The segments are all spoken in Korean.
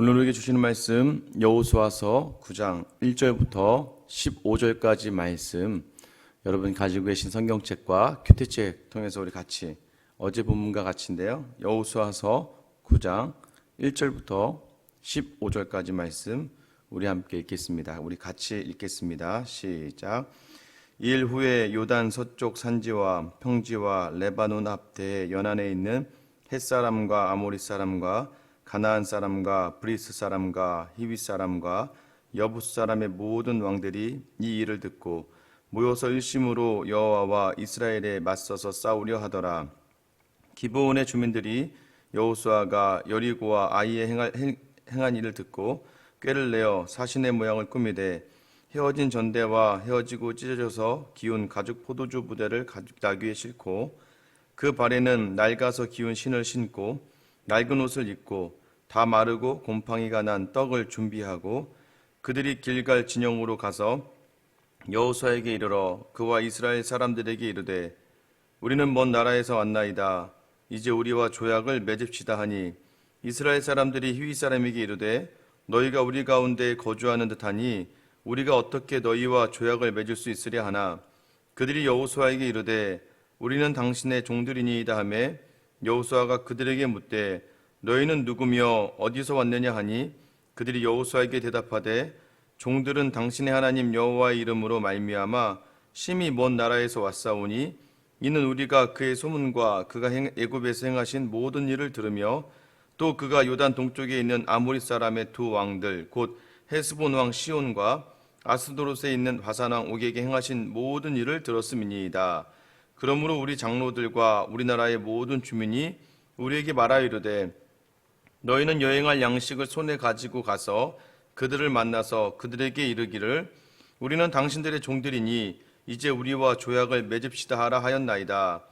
오늘 우리에게 주시는 말씀 여호수아서 9장 1절부터 15절까지 말씀 여러분 가지고 계신 성경책과 큐티책 통해서 우리 같이 어제 본문과 같이인데요. 여호수아서 9장 1절부터 15절까지 말씀 우리 함께 읽겠습니다. 우리 같이 읽겠습니다. 시작. 일 후에 요단 서쪽 산지와 평지와 레바논 앞대 연안에 있는 햇 사람과 아모리 사람과 가나안 사람과 브리스 사람과 히위 사람과 여부스 사람의 모든 왕들이 이 일을 듣고 모여서 일심으로 여호와와 이스라엘에 맞서서 싸우려 하더라. 기브온의 주민들이 여호수아가 여리고와 아이에 행할- 행- 행한 일을 듣고 꾀를 내어 사신의 모양을 꾸미되 헤어진 전대와 헤어지고 찢어져서 기운 가죽 포도주 부대를 가죽 나귀에 싣고 그 발에는 낡아서 기운 신을 신고 낡은 옷을 입고 다 마르고 곰팡이가 난 떡을 준비하고 그들이 길갈 진영으로 가서 여호수아에게 이르러 그와 이스라엘 사람들에게 이르되 우리는 먼 나라에서 왔나이다. 이제 우리와 조약을 맺읍시다 하니 이스라엘 사람들이 히위 사람에게 이르되 너희가 우리 가운데 거주하는 듯하니 우리가 어떻게 너희와 조약을 맺을 수 있으랴 하나. 그들이 여호수아에게 이르되 우리는 당신의 종들이니이다 하매 여호수아가 그들에게 묻되 너희는 누구며 어디서 왔느냐 하니 그들이 여호수아에게 대답하되 종들은 당신의 하나님 여호와의 이름으로 말미암아 심히 먼 나라에서 왔사오니 이는 우리가 그의 소문과 그가 행- 애굽에서 행하신 모든 일을 들으며 또 그가 요단 동쪽에 있는 아모리 사람의 두 왕들 곧 헤스본 왕 시온과 아스도롯에 있는 화산 왕 옥에게 행하신 모든 일을 들었음이니이다. 그러므로 우리 장로들과 우리나라의 모든 주민이 우리에게 말하여 이르되 너희는 여행할 양식을 손에 가지고 가서 그들을 만나서 그들에게 이르기를 우리는 당신들의 종들이니 이제 우리와 조약을 맺읍시다 하라 하였나이다.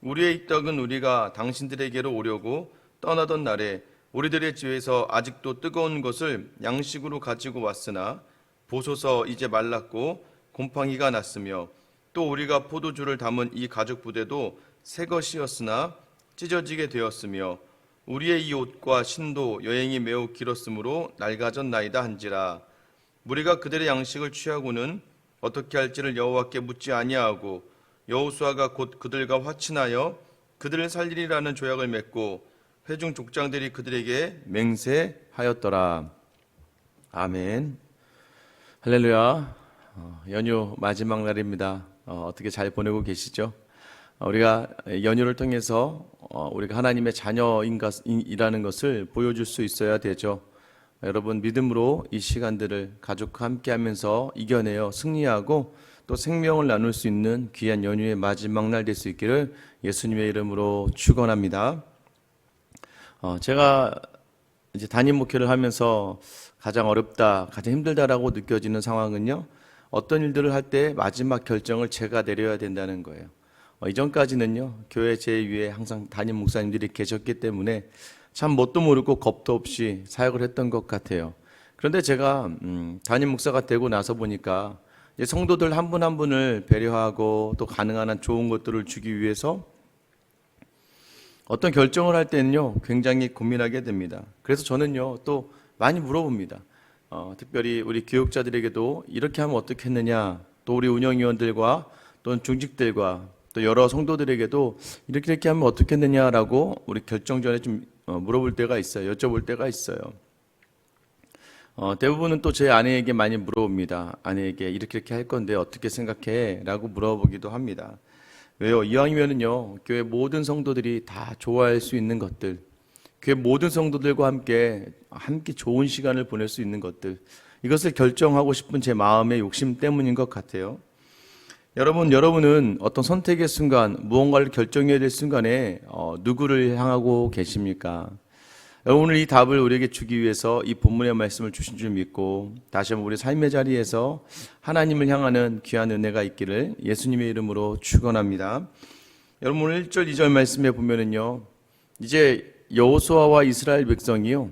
우리의 떡은 우리가 당신들에게로 오려고 떠나던 날에 우리들의 집에서 아직도 뜨거운 것을 양식으로 가지고 왔으나 보소서 이제 말랐고 곰팡이가 났으며 또 우리가 포도주를 담은 이 가죽 부대도 새 것이었으나 찢어지게 되었으며 우리의 이 옷과 신도 여행이 매우 길었으므로 낡아졌나이다 한지라 무리가 그들의 양식을 취하고는 어떻게 할지를 여호와께 묻지 아니하고 여호수아가 곧 그들과 화친하여 그들을 살리리라는 조약을 맺고 회중 족장들이 그들에게 맹세하였더라. 아멘. 할렐루야. 어, 연휴 마지막 날입니다. 어, 어떻게 잘 보내고 계시죠? 어, 우리가 연휴를 통해서 어, 우리가 하나님의 자녀인가이라는 것을 보여줄 수 있어야 되죠. 여러분 믿음으로 이 시간들을 가족과 함께하면서 이겨내어 승리하고 또 생명을 나눌 수 있는 귀한 연휴의 마지막 날 될 수 있기를 예수님의 이름으로 축원합니다. 어, 제가 이제 담임 목회를 하면서 가장 어렵다, 가장 힘들다라고 느껴지는 상황은요. 어떤 일들을 할 때 마지막 결정을 제가 내려야 된다는 거예요. 어, 이전까지는요. 교회 제 위에 항상 담임 목사님들이 계셨기 때문에 참 뭣도 모르고 겁도 없이 사역을 했던 것 같아요. 그런데 제가 음, 담임 목사가 되고 나서 보니까 성도들 한분한 분을 배려하고 또 가능한 한 좋은 것들을 주기 위해서 어떤 결정을 할 때는요 굉장히 고민하게 됩니다. 그래서 저는요 또 많이 물어봅니다. 어, 특별히 우리 교육자들에게도 이렇게 하면 어떻게 했느냐, 또 우리 운영위원들과 또는 중직들과 또 여러 성도들에게도 이렇게 이렇게 하면 어떻게 했느냐라고 우리 결정 전에 좀 어, 물어볼 때가 있어요. 여쭤볼 때가 있어요. 어, 대부분은 또 제 아내에게 많이 물어봅니다. 아내에게 이렇게 이렇게 할 건데 어떻게 생각해? 라고 물어보기도 합니다. 왜요? 이왕이면은요, 교회 모든 성도들이 다 좋아할 수 있는 것들, 교회 모든 성도들과 함께, 함께 좋은 시간을 보낼 수 있는 것들, 이것을 결정하고 싶은 제 마음의 욕심 때문인 것 같아요. 여러분, 여러분은 어떤 선택의 순간, 무언가를 결정해야 될 순간에, 어, 누구를 향하고 계십니까? 오늘 이 답을 우리에게 주기 위해서 이 본문의 말씀을 주신 줄 믿고 다시 한번 우리 삶의 자리에서 하나님을 향하는 귀한 은혜가 있기를 예수님의 이름으로 축원합니다. 여러분 오늘 1절 2절 말씀에 보면은요. 이제 여호수아와 이스라엘 백성이요.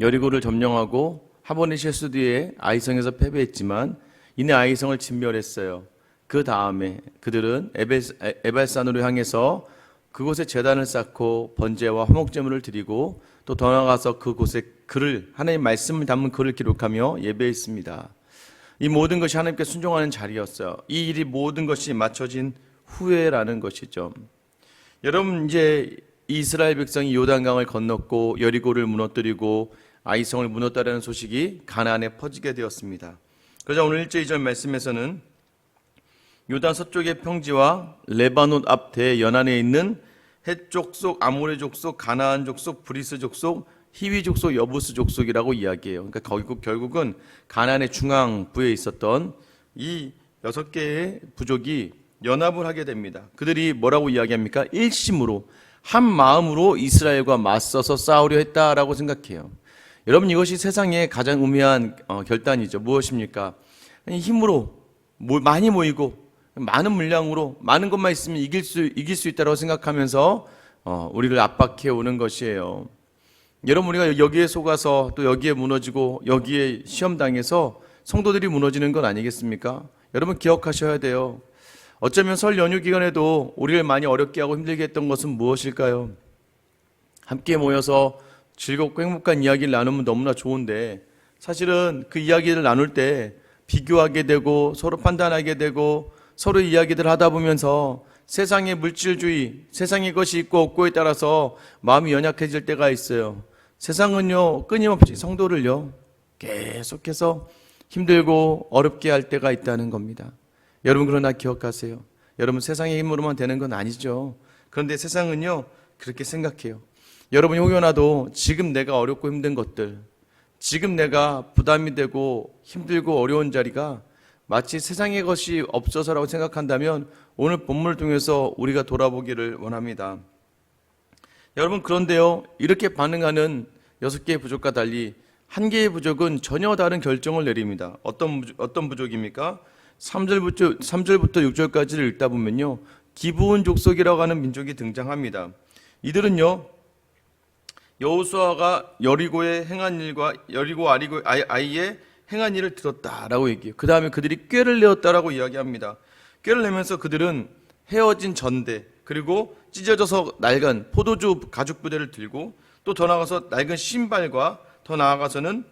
여리고를 점령하고 하보니 실수 뒤에 아이성에서 패배했지만 이내 아이성을 진멸했어요. 그 다음에 그들은 에발산으로 향해서 그곳에 재단을 쌓고 번제와 화목제물을 드리고 또 더 나아가서 그곳에 글을 하나님 말씀을 담은 글을 기록하며 예배했습니다. 이 모든 것이 하나님께 순종하는 자리였어요. 이 일이 모든 것이 맞춰진 후에라는 것이죠. 여러분 이제 이스라엘 백성이 요단강을 건넜고 여리고를 무너뜨리고 아이성을 무너뜨리는 소식이 가나안에 퍼지게 되었습니다. 그러자 오늘 1절 2절 말씀에서는 요단 서쪽의 평지와 레바논 앞 대연안에 있는 헷 족속, 아모레 족속, 가나안 족속, 브리스 족속, 히위 족속, 여부스 족속이라고 이야기해요. 그러니까 결국 결국은 가나안의 중앙부에 있었던 이 여섯 개의 부족이 연합을 하게 됩니다. 그들이 뭐라고 이야기합니까? 일심으로 한 마음으로 이스라엘과 맞서서 싸우려 했다라고 생각해요. 여러분 이것이 세상에 가장 우매한 어, 결단이죠. 무엇입니까? 힘으로 모- 많이 모이고 많은 물량으로 많은 것만 있으면 이길 수 이길 수 있다고 생각하면서 어, 우리를 압박해 오는 것이에요. 여러분 우리가 여기에 속아서 또 여기에 무너지고 여기에 시험 당해서 성도들이 무너지는 건 아니겠습니까? 여러분 기억하셔야 돼요. 어쩌면 설 연휴 기간에도 우리를 많이 어렵게 하고 힘들게 했던 것은 무엇일까요? 함께 모여서 즐겁고 행복한 이야기를 나누면 너무나 좋은데 사실은 그 이야기를 나눌 때 비교하게 되고 서로 판단하게 되고 서로 이야기들 하다 보면서 세상의 물질주의, 세상의 것이 있고 없고에 따라서 마음이 연약해질 때가 있어요. 세상은요, 끊임없이 성도를요, 계속해서 힘들고 어렵게 할 때가 있다는 겁니다. 여러분, 그러나 기억하세요. 여러분, 세상의 힘으로만 되는 건 아니죠. 그런데 세상은요, 그렇게 생각해요. 여러분, 혹여나도 지금 내가 어렵고 힘든 것들, 지금 내가 부담이 되고 힘들고 어려운 자리가 마치 세상의 것이 없어서라고 생각한다면 오늘 본문을 통해서 우리가 돌아보기를 원합니다. 여러분 그런데요 이렇게 반응하는 여섯 개의 부족과 달리 한 개의 부족은 전혀 다른 결정을 내립니다. 어떤 부족, 어떤 부족입니까? 3절부터 3절부터 6절까지를 읽다 보면요 기브온 족속이라고 하는 민족이 등장합니다. 이들은요 여호수아가 여리고의 행한 일과 여리고 아리고 아이- 아이의 행한 일을 들었다라고 얘기해요. 그 다음에 그들이 꾀를 내었다라고 이야기합니다. 꾀를 내면서 그들은 헤어진 전대 그리고 찢어져서 낡은 포도주 가죽 부대를 들고 또 더 나아가서 낡은 신발과 더 나아가서는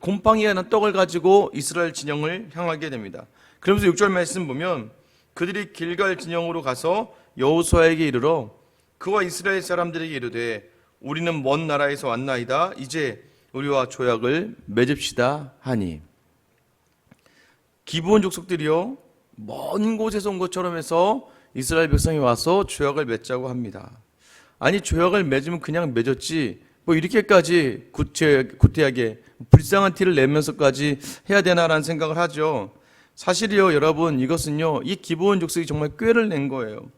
곰팡이가 난 떡을 가지고 이스라엘 진영을 향하게 됩니다. 그러면서 6절 말씀 보면 그들이 길갈 진영으로 가서 여호수아에게 이르러 그와 이스라엘 사람들에게 이르되 우리는 먼 나라에서 왔나이다. 이제 우리와 조약을 맺읍시다 하니 기브온 족속들이요 먼 곳에서 온 것처럼 해서 이스라엘 백성이 와서 조약을 맺자고 합니다. 아니 조약을 맺으면 그냥 맺었지 뭐 이렇게까지 구태, 구태하게 불쌍한 티를 내면서까지 해야 되나라는 생각을 하죠. 사실이요 여러분 이것은요 이 기브온 족속이 정말 꾀를 낸 거예요.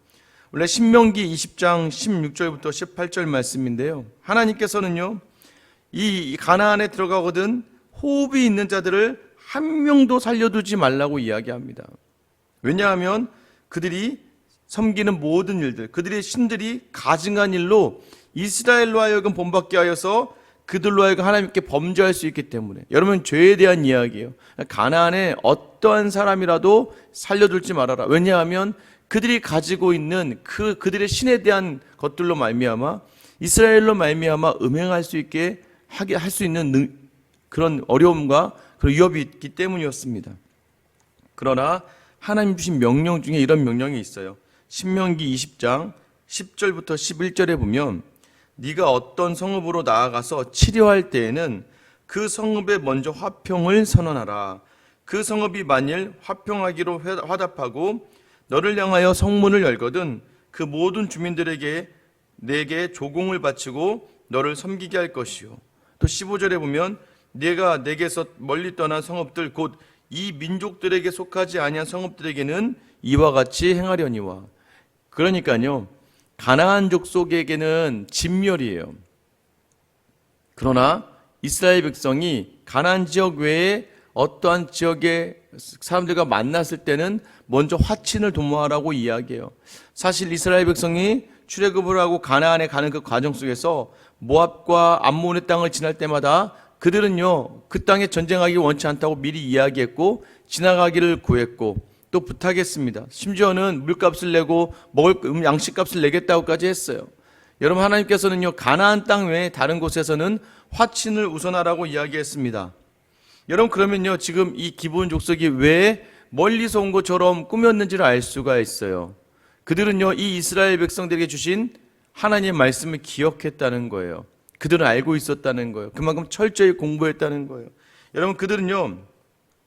원래 신명기 20장 16절부터 18절 말씀인데요. 하나님께서는요 이 가나안에 들어가거든 호흡이 있는 자들을 한 명도 살려두지 말라고 이야기합니다. 왜냐하면 그들이 섬기는 모든 일들, 그들의 신들이 가증한 일로 이스라엘로 하여금 본받게 하여서 그들로 하여금 하나님께 범죄할 수 있기 때문에 여러분 죄에 대한 이야기예요. 가나안에 어떠한 사람이라도 살려둘지 말아라. 왜냐하면 그들이 가지고 있는 그 그들의 신에 대한 것들로 말미암아 이스라엘로 말미암아 음행할 수 있게 하게 할 수 있는 능- 그런 어려움과 그런 위협이 있기 때문이었습니다. 그러나 하나님 주신 명령 중에 이런 명령이 있어요. 신명기 20장 10절부터 11절에 보면 네가 어떤 성읍으로 나아가서 치료할 때에는 그 성읍에 먼저 화평을 선언하라. 그 성읍이 만일 화평하기로 회- 화답하고 너를 향하여 성문을 열거든 그 모든 주민들에게 내게 조공을 바치고 너를 섬기게 할 것이요. 또 15절에 보면 내가 내게서 멀리 떠난 성읍들 곧 이 민족들에게 속하지 아니한 성읍들에게는 이와 같이 행하려니와 그러니까요 가나안 족속에게는 진멸이에요. 그러나 이스라엘 백성이 가나안 지역 외에 어떠한 지역의 사람들과 만났을 때는 먼저 화친을 도모하라고 이야기해요. 사실 이스라엘 백성이 출애굽을 하고 가나안에 가는 그 과정 속에서 모압과 암몬의 땅을 지날 때마다 그들은요 그 땅에 전쟁하기 원치 않다고 미리 이야기했고 지나가기를 구했고 또 부탁했습니다. 심지어는 물값을 내고 먹을 음, 양식값을 내겠다고까지 했어요. 여러분 하나님께서는요 가나안 땅 외에 다른 곳에서는 화친을 우선하라고 이야기했습니다. 여러분 그러면요 지금 이 기본 족속이 왜 멀리서 온 것처럼 꾸몄는지를 알 수가 있어요. 그들은요 이 이스라엘 백성들에게 주신 하나님의 말씀을 기억했다는 거예요. 그들은 알고 있었다는 거예요. 그만큼 철저히 공부했다는 거예요. 여러분 그들은요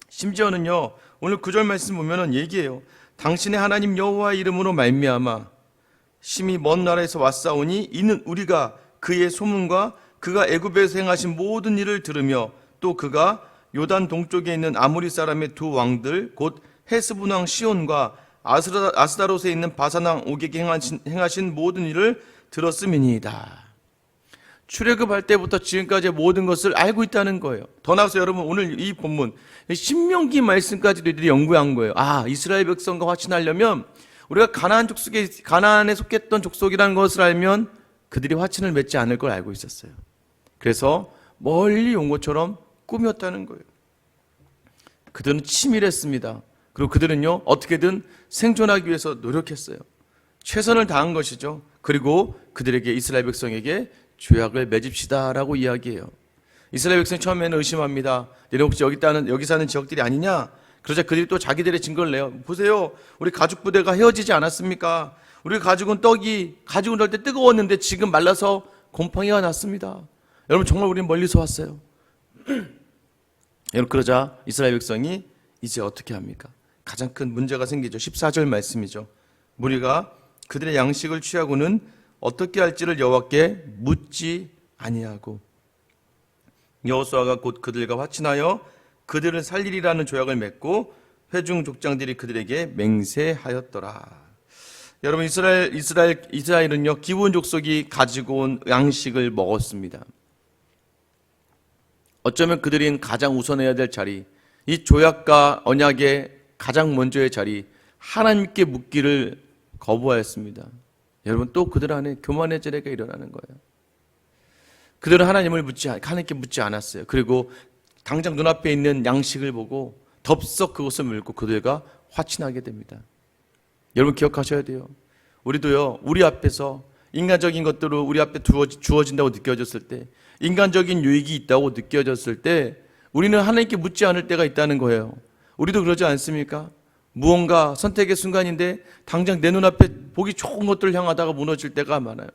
심지어는요 오늘 구절 말씀 보면은 얘기해요. 당신의 하나님 여호와 이름으로 말미암아 심히 먼 나라에서 왔사오니 이는 우리가 그의 소문과 그가 애굽에서 행하신 모든 일을 들으며 또 그가 요단 동쪽에 있는 아모리 사람의 두 왕들 곧 헤스본 왕 시온과 아스라, 아스다롯에 있는 바산 왕 오게게 행하신, 행하신 모든 일을 들었음이니이다. 출애굽할 때부터 지금까지의 모든 것을 알고 있다는 거예요. 더 나아가서 여러분 오늘 이 본문 신명기 말씀까지도 이들이 연구한 거예요. 아 이스라엘 백성과 화친하려면 우리가 가나안 족속에 가나안에 속했던 족속이라는 것을 알면 그들이 화친을 맺지 않을 걸 알고 있었어요. 그래서 멀리 온 것처럼 꾸몄다는 거예요. 그들은 치밀했습니다. 그리고 그들은요 어떻게든 생존하기 위해서 노력했어요. 최선을 다한 것이죠. 그리고 그들에게 이스라엘 백성에게 조약을 맺읍시다라고 이야기해요. 이스라엘 백성 처음에는 의심합니다. 너네 혹시 여기 따는 여기 사는 지역들이 아니냐? 그러자 그들이 또 자기들의 증거를 내요. 보세요, 우리 가죽 부대가 헤어지지 않았습니까? 우리 가죽은 떡이 가죽을 넣을 때 뜨거웠는데 지금 말라서 곰팡이가 났습니다. 여러분 정말 우리는 멀리서 왔어요. 여러분 그러자 이스라엘 백성이 이제 어떻게 합니까? 가장 큰 문제가 생기죠. 14절 말씀이죠. 무리가 그들의 양식을 취하고는 어떻게 할지를 여호와께 묻지 아니하고 여호수아가 곧 그들과 화친하여 그들을 살리리라는 조약을 맺고 회중 족장들이 그들에게 맹세하였더라. 여러분 이스라엘 이스라엘 이스라엘은요 기본 족속이 가지고 온 양식을 먹었습니다. 어쩌면 그들인 가장 우선해야 될 자리, 이 조약과 언약의 가장 먼저의 자리, 하나님께 묻기를 거부하였습니다. 여러분 또 그들 안에 교만의 죄가 일어나는 거예요. 그들은 하나님을 묻지 하나님께 묻지 않았어요. 그리고 당장 눈앞에 있는 양식을 보고 덥석 그것을 물고 그들과 화친하게 됩니다. 여러분 기억하셔야 돼요. 우리도요, 우리 앞에서 인간적인 것들을 우리 앞에 주어진다고 느껴졌을 때, 인간적인 유익이 있다고 느껴졌을 때, 우리는 하나님께 묻지 않을 때가 있다는 거예요. 우리도 그러지 않습니까? 무언가 선택의 순간인데, 당장 내 눈앞에 보기 좋은 것들을 향하다가 무너질 때가 많아요.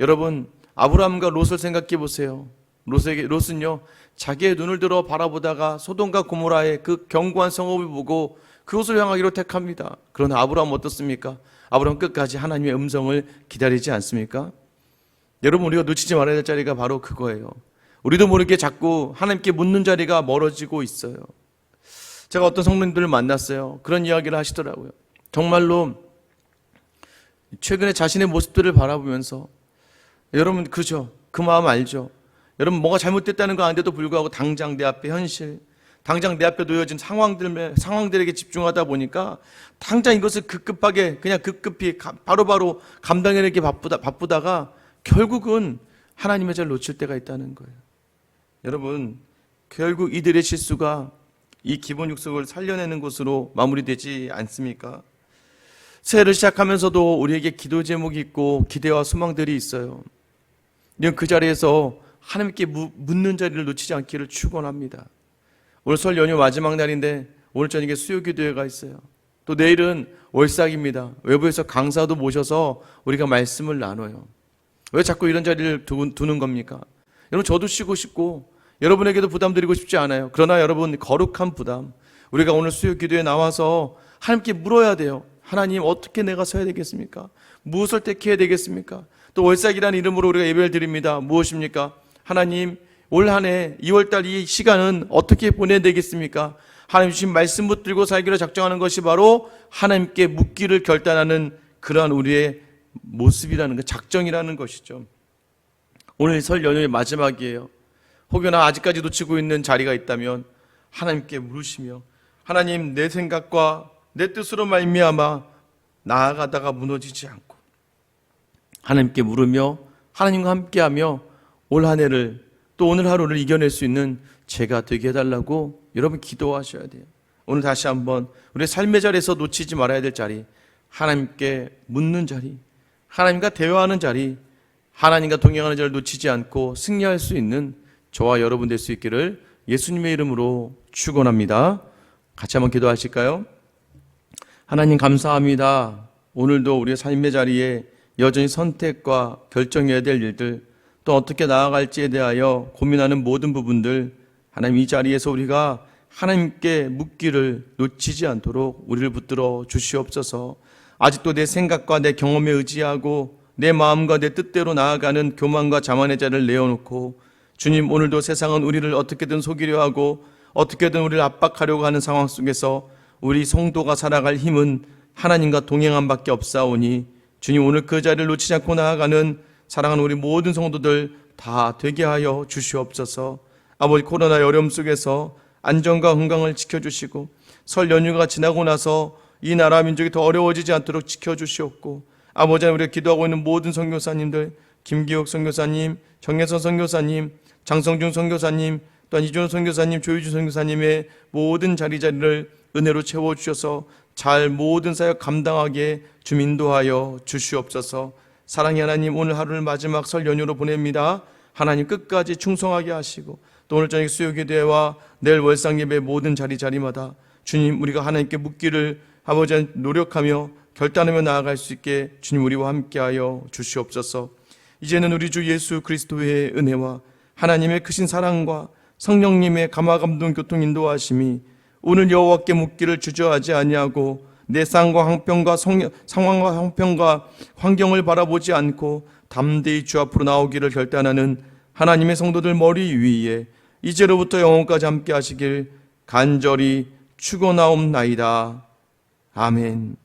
여러분, 아브라함과 롯을 생각해 보세요. 롯에게, 롯은요, 자기의 눈을 들어 바라보다가 소돔과 고모라의 그 견고한 성읍을 보고 그곳을 향하기로 택합니다. 그러나 아브라함 어떻습니까? 아브라함 끝까지 하나님의 음성을 기다리지 않습니까? 여러분 우리가 놓치지 말아야 될 자리가 바로 그거예요. 우리도 모르게 자꾸 하나님께 묻는 자리가 멀어지고 있어요. 제가 어떤 성도님들을 만났어요. 그런 이야기를 하시더라고요. 정말로 최근에 자신의 모습들을 바라보면서 여러분 그죠? 그 마음 알죠? 여러분 뭐가 잘못됐다는 거 아는데도 불구하고 당장 내 앞에 현실, 당장 내 앞에 놓여진 상황들 상황들에게 집중하다 보니까 당장 이것을 급급하게 그냥 급급히 바로바로 바로 감당해내기 바쁘다 바쁘다가 결국은 하나님의 자를 놓칠 때가 있다는 거예요. 여러분 결국 이들의 실수가 이 기본 육성을 살려내는 것으로 마무리되지 않습니까? 새해를 시작하면서도 우리에게 기도 제목이 있고 기대와 소망들이 있어요. 그 자리에서 하나님께 묻는 자리를 놓치지 않기를 축원합니다. 오늘 설 연휴 마지막 날인데 오늘 저녁에 수요 기도회가 있어요. 또 내일은 월삭입니다. 외부에서 강사도 모셔서 우리가 말씀을 나눠요. 왜 자꾸 이런 자리를 두는 겁니까? 여러분 저도 쉬고 싶고 여러분에게도 부담 드리고 싶지 않아요. 그러나 여러분 거룩한 부담. 우리가 오늘 수요 기도에 나와서 하나님께 물어야 돼요. 하나님 어떻게 내가 서야 되겠습니까? 무엇을 택해야 되겠습니까? 또 월삭이라는 이름으로 우리가 예배를 드립니다. 무엇입니까? 하나님 올 한해 2월달 이 시간은 어떻게 보내야 되겠습니까? 하나님 주신 말씀 붙들고 살기로 작정하는 것이 바로 하나님께 묻기를 결단하는 그러한 우리의 모습이라는 것, 작정이라는 것이죠. 오늘 설 연휴의 마지막이에요. 혹여나 아직까지 놓치고 있는 자리가 있다면 하나님께 물으시며 하나님 내 생각과 내 뜻으로 말미암아 나아가다가 무너지지 않고 하나님께 물으며 하나님과 함께하며 올 한 해를 또 오늘 하루를 이겨낼 수 있는 제가 되게 해달라고 여러분 기도하셔야 돼요. 오늘 다시 한번 우리의 삶의 자리에서 놓치지 말아야 될 자리, 하나님께 묻는 자리, 하나님과 대화하는 자리, 하나님과 동행하는 자리를 놓치지 않고 승리할 수 있는 저와 여러분 될 수 있기를 예수님의 이름으로 축원합니다. 같이 한번 기도하실까요? 하나님 감사합니다. 오늘도 우리의 삶의 자리에 여전히 선택과 결정해야 될 일들, 또 어떻게 나아갈지에 대하여 고민하는 모든 부분들, 하나님 이 자리에서 우리가 하나님께 묻기를 놓치지 않도록 우리를 붙들어 주시옵소서. 아직도 내 생각과 내 경험에 의지하고 내 마음과 내 뜻대로 나아가는 교만과 자만의 자를 내어놓고 주님 오늘도 세상은 우리를 어떻게든 속이려 하고 어떻게든 우리를 압박하려고 하는 상황 속에서 우리 성도가 살아갈 힘은 하나님과 동행함밖에 없사오니 주님 오늘 그 자리를 놓치지 않고 나아가는 사랑하는 우리 모든 성도들 다 되게 하여 주시옵소서. 아버지 코로나의 어려움 속에서 안전과 건강을 지켜주시고 설 연휴가 지나고 나서 이 나라 민족이 더 어려워지지 않도록 지켜주시옵고 아버지 우리가 기도하고 있는 모든 선교사님들 김기옥 선교사님, 정혜선 선교사님, 장성준 선교사님, 또한 이준호 선교사님, 조유주 선교사님의 모든 자리 자리를 은혜로 채워 주셔서 잘 모든 사역 감당하게 주 인도하여 주시옵소서. 사랑의 하나님 오늘 하루를 마지막 설 연휴로 보냅니다. 하나님 끝까지 충성하게 하시고 또 오늘 저녁 수요기대와 내일 월상 예배 모든 자리 자리마다 주님 우리가 하나님께 묻기를 아버지 노력하며 결단하며 나아갈 수 있게 주님 우리와 함께하여 주시옵소서. 이제는 우리 주 예수 그리스도의 은혜와 하나님의 크신 사랑과 성령님의 감화 감동 교통 인도하심이 오늘 여호와께 묻기를 주저하지 아니하고 내 쌍과 형편과 성, 상황과 형편과 환경을 바라보지 않고 담대히 주 앞으로 나오기를 결단하는 하나님의 성도들 머리 위에 이제로부터 영원까지 함께 하시길 간절히 축원하옵나이다. 아멘.